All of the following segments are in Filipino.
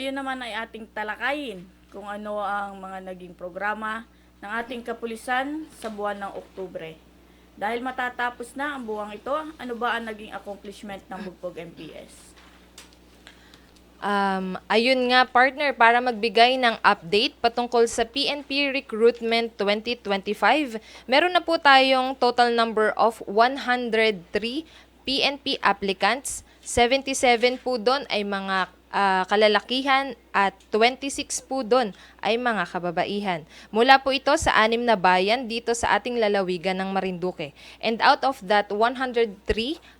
Ngayon naman ay ating talakayin kung ano ang mga naging programa ng ating kapulisan sa buwan ng Oktubre. Dahil matatapos na ang buwang ito, ano ba ang naging accomplishment ng Bugbog MPS? Um, ayun nga partner para magbigay ng update patungkol sa PNP Recruitment 2025. Meron na po tayong total number of 103 PNP applicants. 77 po doon ay mga ah, kalalakihan at 26 po doon ay mga kababaihan. Mula po ito sa anim na bayan dito sa ating lalawigan ng Marinduque. And out of that 103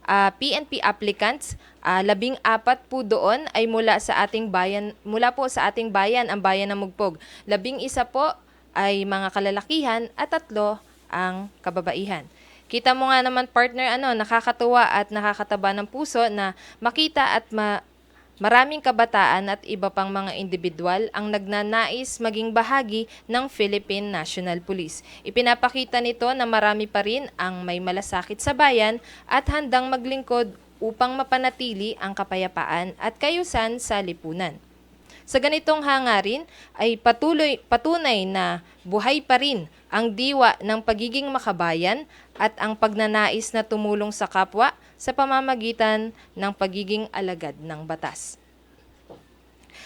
ah, PNP applicants, ah, labing apat po doon ay mula sa ating bayan, mula po sa ating bayan, ang bayan ng Mugpog. Labing isa po ay mga kalalakihan at tatlo ang kababaihan. Kita mo nga naman partner ano, nakakatuwa at nakakataba ng puso na makita at ma Maraming kabataan at iba pang mga individual ang nagnanais maging bahagi ng Philippine National Police. Ipinapakita nito na marami pa rin ang may malasakit sa bayan at handang maglingkod upang mapanatili ang kapayapaan at kayusan sa lipunan. Sa ganitong hangarin ay patuloy patunay na buhay pa rin ang diwa ng pagiging makabayan at ang pagnanais na tumulong sa kapwa sa pamamagitan ng pagiging alagad ng batas.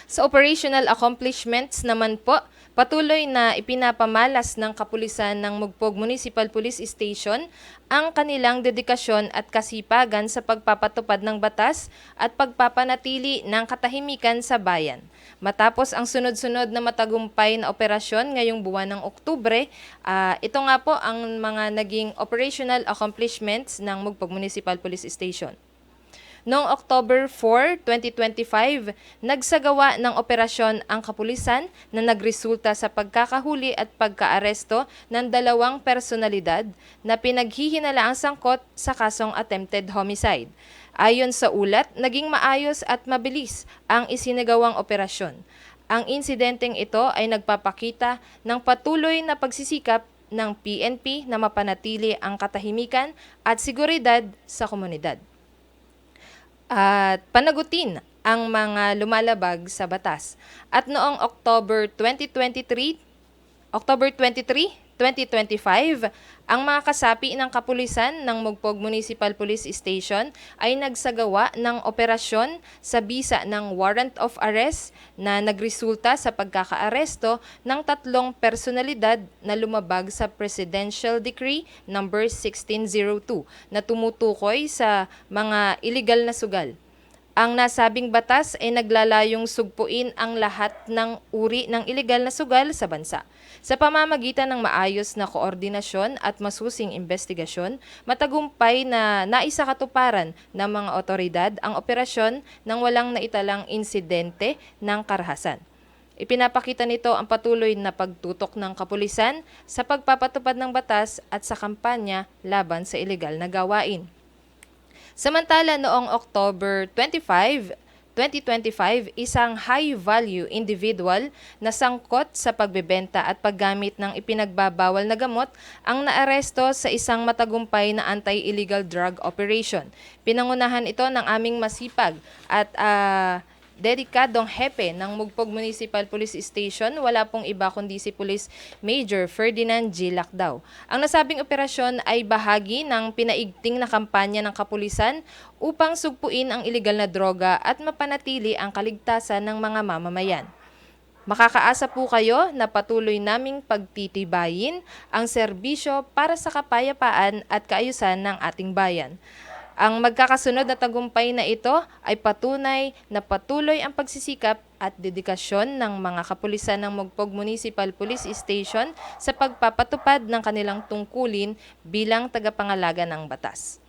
Sa operational accomplishments naman po, patuloy na ipinapamalas ng kapulisan ng Mugpog Municipal Police Station ang kanilang dedikasyon at kasipagan sa pagpapatupad ng batas at pagpapanatili ng katahimikan sa bayan. Matapos ang sunod-sunod na matagumpay na operasyon ngayong buwan ng Oktubre, ah, ito nga po ang mga naging operational accomplishments ng Mugpog Municipal Police Station. Noong October 4, 2025, nagsagawa ng operasyon ang kapulisan na nagresulta sa pagkakahuli at pagkaaresto ng dalawang personalidad na pinaghihinalaang sangkot sa kasong attempted homicide. Ayon sa ulat, naging maayos at mabilis ang isinagawang operasyon. Ang insidenteng ito ay nagpapakita ng patuloy na pagsisikap ng PNP na mapanatili ang katahimikan at seguridad sa komunidad at panagutin ang mga lumalabag sa batas. At noong October 2023, October 23, 2025, ang mga kasapi ng kapulisan ng Mugpog Municipal Police Station ay nagsagawa ng operasyon sa bisa ng warrant of arrest na nagresulta sa pagkakaaresto ng tatlong personalidad na lumabag sa Presidential Decree number 1602 na tumutukoy sa mga illegal na sugal. Ang nasabing batas ay naglalayong sugpuin ang lahat ng uri ng ilegal na sugal sa bansa. Sa pamamagitan ng maayos na koordinasyon at masusing investigasyon, matagumpay na naisakatuparan ng mga otoridad ang operasyon nang walang naitalang insidente ng karahasan. Ipinapakita nito ang patuloy na pagtutok ng kapulisan sa pagpapatupad ng batas at sa kampanya laban sa ilegal na gawain. Samantala noong October 25, 2025, isang high-value individual na sangkot sa pagbebenta at paggamit ng ipinagbabawal na gamot ang naaresto sa isang matagumpay na anti-illegal drug operation. Pinangunahan ito ng aming masipag at ah, dedikadong hepe ng Mugpog Municipal Police Station, wala pong iba kundi si Police Major Ferdinand G. Lacdao. Ang nasabing operasyon ay bahagi ng pinaigting na kampanya ng kapulisan upang sugpuin ang ilegal na droga at mapanatili ang kaligtasan ng mga mamamayan. Makakaasa po kayo na patuloy naming pagtitibayin ang serbisyo para sa kapayapaan at kaayusan ng ating bayan. Ang magkakasunod na tagumpay na ito ay patunay na patuloy ang pagsisikap at dedikasyon ng mga kapulisan ng Mugpog Municipal Police Station sa pagpapatupad ng kanilang tungkulin bilang tagapangalaga ng batas.